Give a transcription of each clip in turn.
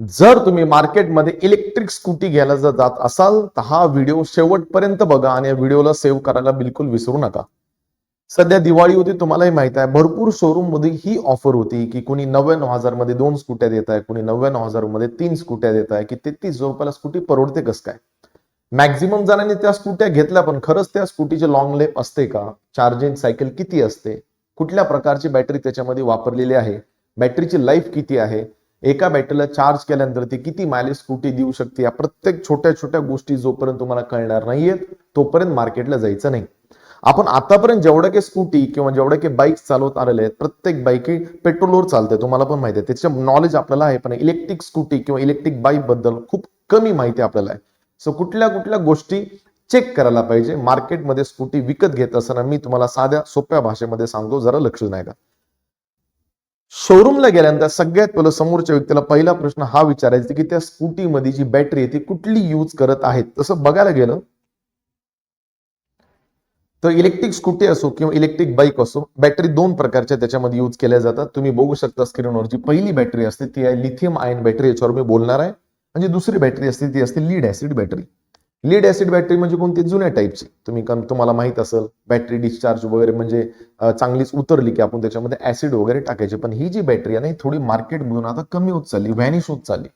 जर तुम्ही मार्केटमध्ये इलेक्ट्रिक स्कूटी घ्यायला जर जात असाल तर हा व्हिडिओ शेवटपर्यंत बघा आणि या व्हिडिओला सेव्ह करायला बिलकुल विसरू नका. सध्या दिवाळी होती तुम्हालाही माहीत आहे भरपूर शोरूममध्ये ही ऑफर होती की कुणी नव्याण्णव हजारमध्ये दोन स्कूट्या देत आहे कुणी नव्याण्णव हजारमध्ये तीन स्कूट्या देत आहे की तेहतीस हजार रुपयाला स्कूटी परवडते कस काय? मॅक्झिमम जणांनी त्या स्कूट्या घेतल्या पण खरंच त्या स्कूटीचे लॉंग लेप असते का? चार्जिंग सायकल किती असते? कुठल्या प्रकारची बॅटरी त्याच्यामध्ये वापरलेली आहे? बॅटरीची लाईफ किती आहे? एका बॅटरीला चार्ज केल्यानंतर ती किती मायलेज स्कूटी देऊ शकते? या प्रत्येक छोट्या छोट्या गोष्टी जोपर्यंत तुम्हाला कळणार नाहीयेत तोपर्यंत मार्केटला जायचं नाही. आपण आतापर्यंत जेवढ्या काही स्कूटी किंवा जेवढ्या काही बाईक चालवत आलेले आहेत प्रत्येक बाईक पेट्रोलवर चालते तुम्हाला पण माहिती आहे. त्याचं नॉलेज आपल्याला आहे पण इलेक्ट्रिक स्कूटी किंवा इलेक्ट्रिक बाईकबद्दल खूप कमी माहिती आपल्याला आहे. सो कुठल्या कुठल्या गोष्टी चेक करायला पाहिजे? मार्केटमध्ये स्कूटी विकत घेत असताना मी तुम्हाला साध्या सोप्या भाषेमध्ये सांगतो जरा लक्ष नाही का? शोरूमला गेल्यानंतर सगळ्यात पहिलं समोरच्या व्यक्तीला पहिला प्रश्न हा विचारायचा की त्या स्कूटीमध्ये जी बॅटरी आहे ती कुठली यूज करत आहेत? तसं बघायला गेलं तर इलेक्ट्रिक स्कूटी असो किंवा इलेक्ट्रिक बाईक असो बॅटरी दोन प्रकारच्या त्याच्यामध्ये यूज केल्या जातात. तुम्ही बघू शकता स्क्रीनवर जी पहिली बॅटरी असते ती आहे लिथियम आयन बॅटरी याच्यावर मी बोलणार आहे. म्हणजे दुसरी बॅटरी असते ती असते lead acid battery lead acid battery म्हणजे कोणती? जुन्या टाईपची तुम्ही कम- तुम्हाला माहीत असेल बॅटरी डिस्चार्ज वगैरे म्हणजे चांगलीच उतरली की आपण त्याच्यामध्ये ऍसिड वगैरे टाकायचे. पण ही जी बॅटरी आहे ना ही थोडी मार्केटमधून आता कमी होत चालली व्हॅनिश होत चालली.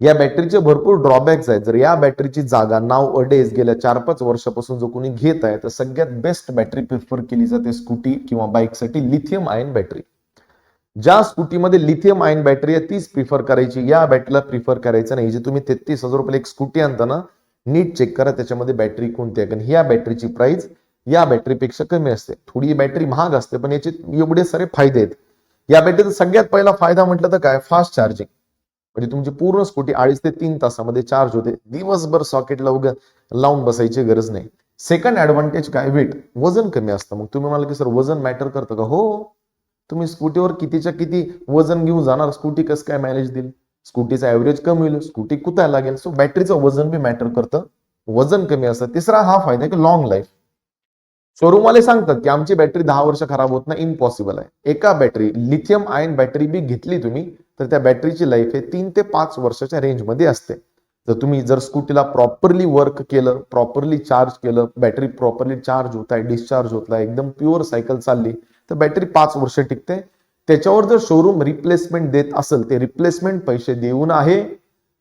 या बॅटरीचे भरपूर ड्रॉबॅक्स आहेत. जर या बॅटरीची जागा नाव अ डेज गेल्या चार पाच वर्षापासून जो कोणी घेत आहे तर सगळ्यात बेस्ट बॅटरी प्रिफर केली जाते स्कूटी किंवा बाईकसाठी लिथियम आयन बॅटरी ज्या स्कूटीमध्ये लिथियम आयन बॅटरी आहे तीच प्रिफर करायची. या बॅटरीला प्रिफर करायचं नाही. जे तुम्ही तेहतीस हजार रुपये एक स्कूटी आणता ना नीट चेक करा त्याच्यामध्ये बॅटरी कोणती आहे? कारण ह्या बॅटरीची प्राइस या बॅटरीपेक्षा कमी असते. थोडी बॅटरी महाग असते पण याचे एवढे सारे फायदे आहेत. या बॅटरीचा सगळ्यात पहिला फायदा म्हटलं तर काय? फास्ट चार्जिंग म्हणजे तुमची पूर्ण स्कूटी अडीच ते तीन तासामध्ये चार्ज होते. दिवसभर सॉकेटला उगा लावून बसायची गरज नाही. सेकंड ऍडव्हान्टेज काय? वेट वजन कमी असतं. मग तुम्ही म्हणाल की सर वजन मॅटर करतं का? हो. तुम्ही स्कूटीवर कितीच्या किती वजन घेऊन जाणार? स्कूटी कसं काय मॅनेज देईल? स्कूटीचा ऍव्हरेज कमी होईल स्कूटी कुतायला लागेल. सो बॅटरीचं वजन बी मॅटर करतं. वजन कमी असतं. तिसरा हा फायदा की लॉंग लाईफ शोरूमवाले सांगतात की आमची बॅटरी दहा वर्ष खराब होत नाही इम्पॉसिबल आहे. एका बॅटरी लिथियम आयन बॅटरी बी घेतली तुम्ही तर त्या बॅटरीची लाईफ हे तीन ते पाच वर्षाच्या रेंजमध्ये असते. जर तुम्ही जर स्कूटीला प्रॉपरली वर्क केलं प्रॉपरली चार्ज केलं बॅटरी प्रॉपरली चार्ज होत आहे डिस्चार्ज होत आहे एकदम प्युअर सायकल चालली तर बॅटरी पाच वर्ष टिकते. त्याच्यावर जर शोरूम रिप्लेसमेंट देत असेल ते रिप्लेसमेंट पैसे देऊन आहे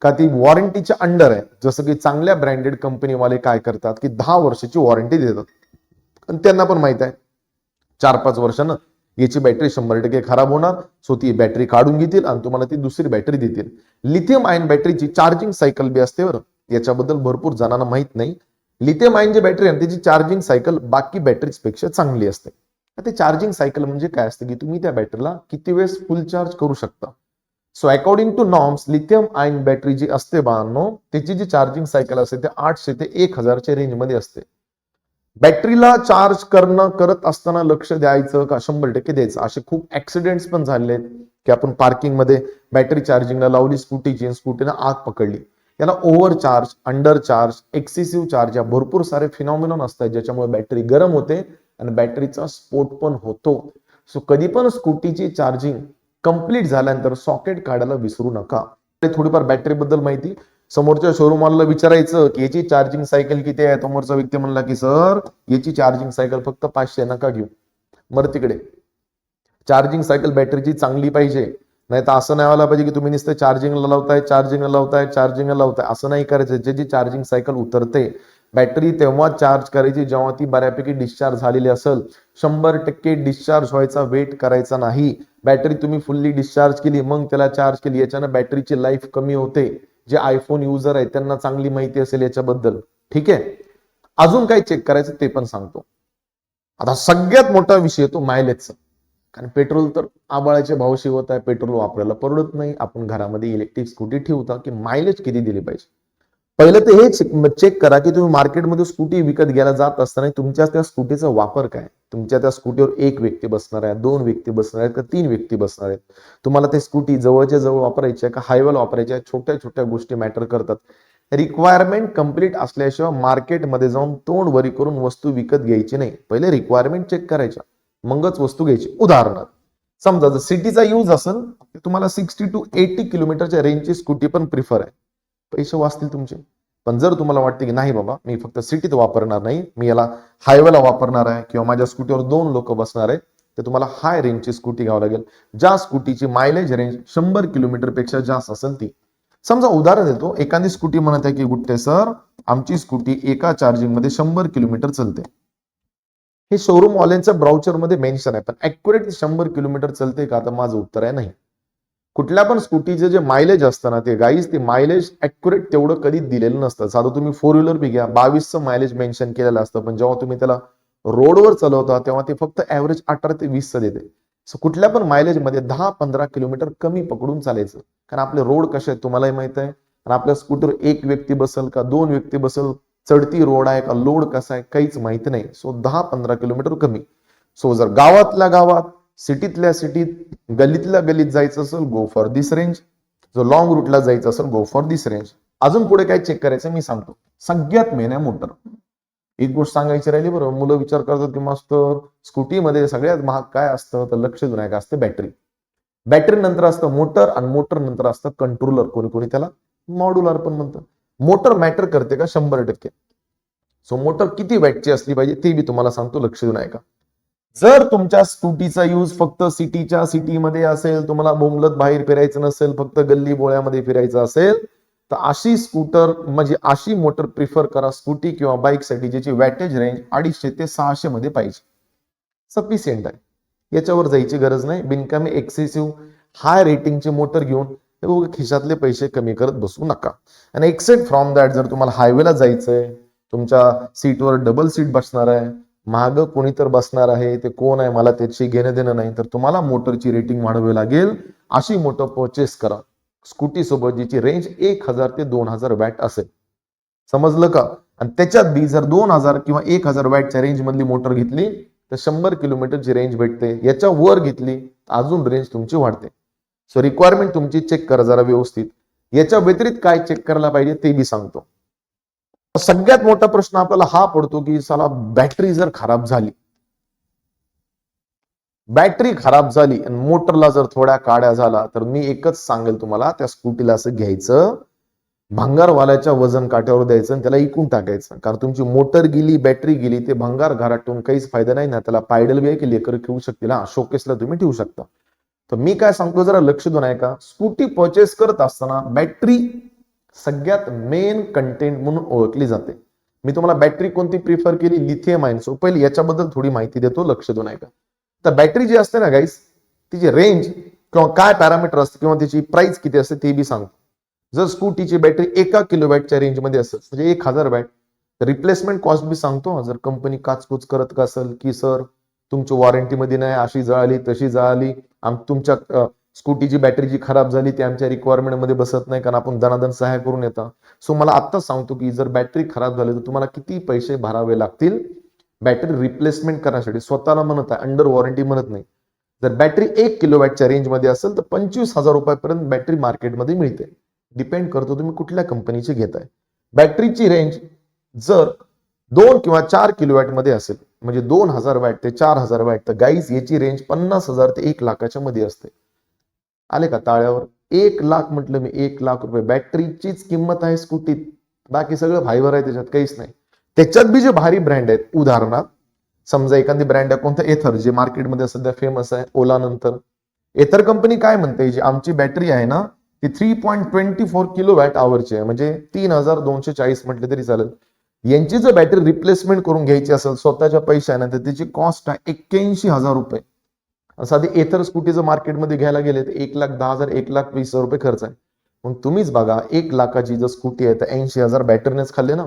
का ती वॉरंटीच्या अंडर आहे? जसं की चांगल्या ब्रँडेड कंपनीवाले काय करतात की दहा वर्षाची वॉरंटी देतात. आणि त्यांना पण माहीत आहे. चार पाच वर्षानं याची बॅटरी शंभर टक्के खराब होणार सो ती बॅटरी काढून घेतील आणि तुम्हाला ती दुसरी बॅटरी देतील. लिथियम आयन बॅटरीची चार्जिंग सायकल बी असते बरं. याच्याबद्दल भरपूर जणांना माहीत नाही. लिथियम आयन जी बॅटरी आहे त्याची चार्जिंग सायकल बाकी बॅटरीजपेक्षा चांगली असते. ते चार्जिंग सायकल म्हणजे काय असते की तुम्ही त्या बॅटरीला किती वेळेस फुल चार्ज करू शकता? So according to norms lithium ion battery जी असते बाळांनो त्याची जी चार्जिंग सायकल असते ते आठशे ते एक हजारच्या रेंजमध्ये असते. बॅटरीला चार्ज करणं करत असताना लक्ष द्यायचं का? शंभर टक्के द्यायचं. असे खूप ऍक्सिडेंट्स पण झाले आहेत की आपण पार्किंगमध्ये बॅटरी चार्जिंगला लावली स्कूटीची स्कूटीनं आग पकडली. याला over charge under charge excessive charge या भरपूर सारे फिनॉमिनॉन असतात ज्याच्यामुळे बॅटरी गरम होते आणि बॅटरीचा स्फोट पण होतो. सो कधी पण स्कूटीची चार्जिंग कंप्लीट झाल्यानंतर सॉकेट काढायला विसरू नका. थोडीफार बॅटरी बद्दल माहिती समोरच्या शोरूमला विचारायचं की याची चार्जिंग सायकल किती आहे? समोरचा व्यक्ती म्हणला की सर याची चार्जिंग सायकल फक्त पाचशे नका घेऊ. मर तिकडे. चार्जिंग सायकल बॅटरीची चांगली पाहिजे. नाही तर असं नाही व्हायला पाहिजे की तुम्ही नुसतं चार्जिंगला लावताय चार्जिंगला लावताय चार्जिंगला लावताय. असं नाही करायचं. जे चार्जिंग सायकल उतरते बॅटरी तेव्हा चार्ज करायची जेव्हा ती बऱ्यापैकी डिस्चार्ज झालेली असेल. शंभर टक्के डिस्चार्ज व्हायचा वेट करायचा नाही. बॅटरी तुम्ही फुल्ली डिस्चार्ज केली मग त्याला चार्ज केली. याच्यानं बॅटरीची लाईफ कमी होते. जे आयफोन युजर आहेत त्यांना चांगली माहिती असेल याच्याबद्दल. ठीक आहे? अजून काय चेक करायचं ते पण सांगतो. आता सगळ्यात मोठा विषय येतो मायलेजचा कारण पेट्रोल तर आबाळाचे भाव शिवत आहे. पेट्रोल वापरायला परवडत नाही. आपण घरामध्ये इलेक्ट्रिक स्कूटी ठेवता की मायलेज किती दिली पाहिजे? पहिलं ते हे चेक करा की तुम्ही मार्केटमध्ये स्कूटी विकत घ्यायला जात असताना तुमच्या त्या स्कूटीचा वापर काय? तुमच्या त्या स्कूटीवर एक व्यक्ती बसणार आहे दोन व्यक्ती बसणार आहेत का तीन व्यक्ती बसणार आहेत? तुम्हाला ते स्कूटी जवळच्या जवळ वापरायची आहे का हायवेला वापरायची आहे? छोट्या छोट्या गोष्टी मॅटर करतात. रिक्वायरमेंट कंप्लीट असल्याशिवाय मार्केटमध्ये जाऊन तोंड वरी करून वस्तू विकत घ्यायची नाही. पहिले रिक्वायरमेंट चेक करायच्या. मगच वस्तू घ्यायची. उदाहरणार्थ समजा जर सिटीचा यूज असेल तुम्हाला सिक्स्टी टू एटी किलोमीटरच्या रेंजची स्कूटी पण प्रिफर आहे. पैसे वाचतील तुमचे. पण जर तुम्हाला वाटते की नाही बाबा मी फक्त सिटीत वापरणार नाही मी याला हायवेला वापरणार आहे किंवा माझ्या स्कूटीवर दोन लोक बसणार आहे तर तुम्हाला हाय रेंजची स्कूटी घ्यावं लागेल. ज्या स्कूटीची मायलेज रेंज शंभर किलोमीटरपेक्षा जास्त असेल ती. समजा उदाहरण देतो एखादी स्कूटी म्हणत आहे की गुट्टे सर आमची स्कूटी एका चार्जिंगमध्ये शंभर किलोमीटर चालते. हे शोरूम वाल्यांच्या ब्राउचरमध्ये मेन्शन आहे पण ऍक्युरेट शंभर किलोमीटर चालते का? तर माझं उत्तर आहे नाही. कुठल्या पण स्कूटीचे जे मायलेज असतं ना ते गाईज ते मायलेज ऍक्युरेट तेवढं कधीच दिलेलं नसतं. साधं तुम्ही फोर व्हीलर बी घ्या. बावीसचं मायलेज मेन्शन केलेलं असतं पण जेव्हा तुम्ही त्याला रोडवर चालवता तेव्हा ते फक्त ऍव्हरेज अठरा ते वीसचं देते. सो कुठल्या पण मायलेजमध्ये दहा पंधरा किलोमीटर कमी पकडून चालायचं. कारण आपले रोड कसे आहेत तुम्हालाही माहीत आहे. आणि आपल्या स्कूटर एक व्यक्ती बसल का दोन व्यक्ती बसल चढती रोड आहे का लोड कसा आहे काहीच माहिती नाही. सो दहा पंधरा किलोमीटर कमी. सो जर गावातल्या गावात सिटीतल्या सिटीत गल्लीतल्या गल्लीत जायचं असेल गो फॉर दिस रेंज जो लॉंग रूटला जायचं असेल गो फॉर दिस रेंज अजून पुढे काय चेक करायचं मी सांगतो. सगळ्यात मेन आहे मोटर एक गोष्ट सांगायची राहिली बरोबर मुलं विचार करतात की मास्तर स्कूटीमध्ये सगळ्यात महाग काय असतं? तर लक्ष देऊन आहे का असते बॅटरी बॅटरी नंतर असतं मोटर आणि मोटर नंतर असतं कंट्रोलर कोणी कोणी त्याला मॉड्युलर पण म्हणतं. मोटर मॅटर करते का? शंभर टक्के. सो मोटर किती वॅटची असली पाहिजे ते मी तुम्हाला सांगतो लक्ष देऊन ऐका. जर तुमच्या स्कूटीचा यूज फक्त सिटीच्या सिटीमध्ये असेल तुम्हाला बोंबलत बाहेर फिरायचं नसेल फक्त गल्ली बोळ्यामध्ये फिरायचं असेल तर अशी स्कूटर म्हणजे अशी मोटर प्रिफर करा स्कूटी किंवा बाईकसाठी ज्याची वॅटेज रेंज अडीचशे ते सहाशे मध्ये पाहिजे. सफिशियंट आहे. याच्यावर जायची गरज नाही. बिनकामी एक्सेसिव्ह हाय रेटिंगची मोटर घेऊन खिशातले पैसे कमी करत बसू नका. आणि एक्सेप्ट फ्रॉम दॅट जर तुम्हाला हायवेला जायचंय तुमच्या सीटवर डबल सीट बसणार आहे माग कोणी तर बसणार आहे ते कोण आहे मला त्याची घेणं देणं नाही तर तुम्हाला मोटरची रेटिंग वाढवावी लागेल. अशी मोटर परचेस करा. स्कूटी सोबत जिची रेंज एक हजार ते दोन हजार वॅट असेल. समजलं का? आणि त्याच्यात बी जर दोन हजार किंवा एक हजार वॅटच्या रेंज मधली मोटर घेतली तर शंभर किलोमीटरची रेंज भेटते. याच्या वर घेतली तर अजून रेंज तुमची वाढते. सो रिक्वायरमेंट तुमची चेक करा जरा व्यवस्थित. याच्या व्यतिरिक्त काय चेक करायला पाहिजे ते बी सांगतो. सगळ्यात मोठा प्रश्न आपल्याला हा पडतो की साला बॅटरी जर खराब झाली. बॅटरी खराब झाली आणि मोटरला जर थोड्या काड्या झाला तर मी एकच सांगेल तुम्हाला त्या स्कूटीला असं घ्यायचं. भंगारवाल्याच्या वजन काट्यावर द्यायचं आणि त्याला इकून टाकायचं. कारण तुमची मोटर गेली बॅटरी गेली ते भंगार घरात ठेवून काहीच फायदा नाही ना. त्याला पायडल बी आहे की लेकर ठेवू शकतील हा शोकेसला तुम्ही ठेवू शकता. तर मी काय सांगतो जरा लक्ष देऊन आहे का स्कूटी परचेस करत असताना बॅटरी सगळ्यात मेन कंटेंट म्हणून ओळखली जाते. मी तुम्हाला बॅटरी कोणती प्रिफर केली? लिथियम आयन सो पहिले याच्याबद्दल थोडी माहिती देतो लक्ष देऊन ऐका का तर बॅटरी जी असते ना गाईस तिची रेंज किंवा काय पॅरामीटर असते किंवा तिची प्राइस किती असते ते बी सांगतो. जर स्कूटीची बॅटरी एका किलो वॅटच्या रेंजमध्ये असेल म्हणजे एक हजार वॅट रिप्लेसमेंट कॉस्ट बी सांगतो. जर कंपनी काचकूच करत का असेल की सर तुमची वॉरंटीमध्ये नाही अशी जळाली तशी जळाली आम तुमच्या स्कूटीची बॅटरी जी खराब झाली ती आमच्या रिक्वायरमेंटमध्ये बसत नाही कारण आपण दनादन सहाय्य करून येता. सो मला आत्ताच सांगतो की जर बॅटरी खराब झाली तर तुम्हाला किती पैसे भरावे लागतील? बॅटरी रिप्लेसमेंट करण्यासाठी. स्वतःला म्हणत आहे अंडर वॉरंटी म्हणत नाही. जर बॅटरी एक किलो वॅटच्या रेंजमध्ये असेल तर पंचवीस हजार रुपयापर्यंत बॅटरी मार्केटमध्ये मिळते. डिपेंड करतो तुम्ही कुठल्या कंपनीची घेताय. बॅटरीची रेंज जर दोन किंवा चार किलो वॅटमध्ये असेल म्हणजे दोन हजार वॅट ते चार हजार वॅट तर गाईज याची रेंज पन्नास हजार ते एक लाखाच्या मध्ये असते. आले का ताळ्यावर? एक लाख म्हटलं मी एक लाख रुपये. बॅटरीचीच किंमत आहे स्कूटीत. बाकी सगळं फायबर आहे त्याच्यात काहीच नाही. त्याच्यात बी जे भारी ब्रँड आहेत उदाहरणार्थ समजा एखादी ब्रँड आहे कोणतं एथर जे मार्केटमध्ये सध्या फेमस आहे ओला नंतर. एथर कंपनी काय म्हणते जी आमची बॅटरी आहे ना ती three point twenty four kilo watt आवरची आहे. म्हणजे तीन हजार दोनशे चाळीस म्हटले तरी चालेल. यांची जर बॅटरी रिप्लेसमेंट करून घ्यायची असेल स्वतःच्या पैशाने तर त्याची कॉस्ट आहे एक्क्याऐंशी हजार रुपये. साधी एथर स्कूटीचं मार्केटमध्ये घ्यायला गेले तर एक लाख दहा हजार एक लाख वीस हजार रुपये खर्च आहे. मग तुम्हीच बघा एक लाखाची जर स्कूटी आहे तर ऐंशी हजार बॅटरीनेच खाल्ले ना?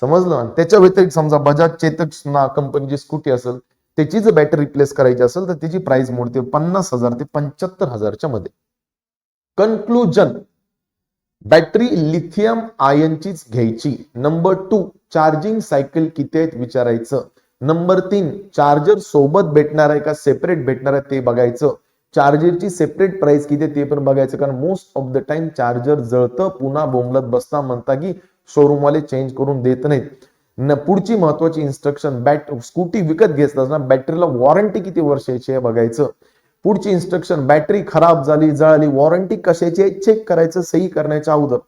समजलं? ना त्याच्या व्यतिरिक्त समजा बजाज चेतक कंपनीची स्कूटी असेल त्याची जर बॅटरी रिप्लेस करायची असेल तर त्याची प्राइस मोडते पन्नास हजार ते पंच्याहत्तर हजारच्या मध्ये. कन्क्लुजन बॅटरी लिथियम आयनचीच घ्यायची. नंबर टू चार्जिंग सायकल किती आहेत विचारायचं. नंबर तीन चार्जर सोबत भेटणार आहे का? सेपरेट भेटणार आहे ते बघायचं. चार्जरची सेपरेट प्राइस किती आहे ते पण बघायचं. कारण most of the time charger जळतं पुन्हा बोंबलत बसता म्हणता की शोरूम वाले चेंज करून देत नाहीत. न पुढची महत्वाची इन्स्ट्रक्शन बॅट स्कूटी विकत घेत ना बॅटरीला वॉरंटी किती वर्षाची आहे बघायचं. पुढची इन्स्ट्रक्शन बॅटरी खराब झाली जळाली वॉरंटी कशाची आहे? चेक करायचं सही करण्याच्या अगोदर.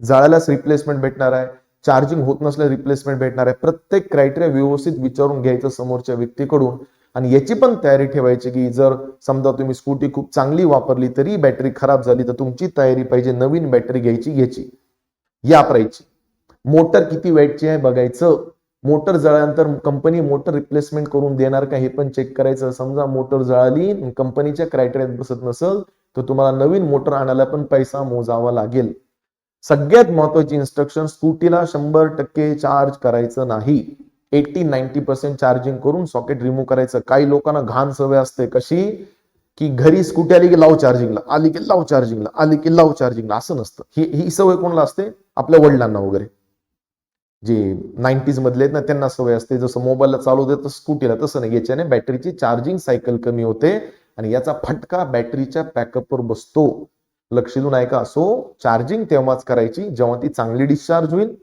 जळाल्यास रिप्लेसमेंट भेटणार आहे. चार्जिंग होत नसल्यास रिप्लेसमेंट भेटणार आहे. प्रत्येक क्रायटेरिया व्यवस्थित विचारून घ्यायचं समोरच्या व्यक्तीकडून. आणि याची पण तयारी ठेवायची की जर समजा तुम्ही स्कूटी खूप चांगली वापरली तरी बॅटरी खराब झाली तर तुमची तयारी पाहिजे नवीन बॅटरी घ्यायची याची या प्राईची मोटर किती वेटची आहे बघायचं. मोटर जळल्यानंतर कंपनी मोटर रिप्लेसमेंट करून देणार का हे पण चेक करायचं. समजा मोटर जळाली कंपनीच्या क्रायटेरियात बसत नसेल तर तुम्हाला नवीन मोटर आणायला पण पैसा मोजावा लागेल. सगळ्यात महत्वाची इन्स्ट्रक्शन स्कूटीला शंभर टक्के चार्ज करायचं नाही. एटी नाईन्टी पर्सेंट चार्जिंग करून सॉकेट रिमूव्ह करायचं. काही लोकांना घाण सवय असते. कशी? की घरी स्कूटी आली की लाव चार्जिंगला आली की लाव चार्जिंगला आली की लाव चार्जिंगला असं नसतं. ही ही सवय कोणाला असते? आपल्या वडिलांना वगैरे. जे नाईन्टीज मधले आहेत ना त्यांना सवय असते. जसं मोबाईलला चालू देतं स्कूटीला तसं नाही. याच्याने बॅटरीची चार्जिंग सायकल कमी होते. आणि याचा फटका बॅटरीच्या बॅकअपवर बसतो. लक्ष देऊन ऐका सो चार्जिंग तेव्हाच करायची जेव्हा ती चांगली डिस्चार्ज होईल.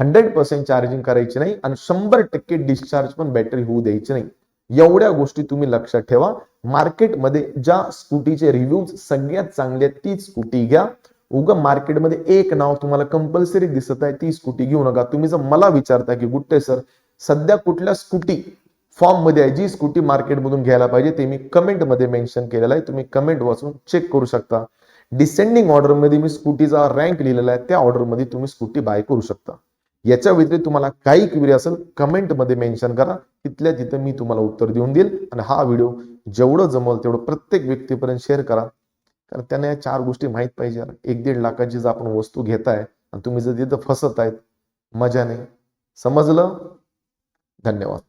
हंड्रेड पर्सेंट चार्जिंग करायची नाही आणि शंभर टक्के डिस्चार्ज पण बॅटरी होऊ द्यायची नाही. एवढ्या गोष्टी तुम्ही लक्षात ठेवा. मार्केटमध्ये ज्या स्कूटीचे रिव्ह्यूज सगळ्यात चांगले आहेत तीच स्कूटी घ्या. उग मार्केटमध्ये एक नाव तुम्हाला कंपल्सरी दिसत आहे ती स्कूटी घेऊ नका. तुम्ही जर मला विचारता की गुट्टे सर सध्या कुठल्या स्कूटी फॉर्ममध्ये आहे? जी स्कूटी मार्केटमधून घ्यायला पाहिजे ते मी कमेंटमध्ये मेन्शन केलेलं आहे. तुम्ही कमेंट वाचून चेक करू शकता. डिसेंडिंग ऑर्डरमध्ये मी स्कूटीचा रँक लिहिलेला आहे त्या ऑर्डरमध्ये तुम्ही स्कूटी बाय करू शकता. याच्या व्यतिरिक्त तुम्हाला काही क्वेरी असेल कमेंटमध्ये मेन्शन करा तिथल्या तिथं मी तुम्हाला उत्तर देऊन देईल आणि हा व्हिडिओ जेवढं जमल तेवढं प्रत्येक व्यक्तीपर्यंत शेअर करा. कारण त्यांना या चार गोष्टी माहीत पाहिजे. एक दीड लाखाची जर आपण वस्तू घेताय आणि तुम्ही जर तिथं फसत आहेत मजा नाही. समजलं? धन्यवाद.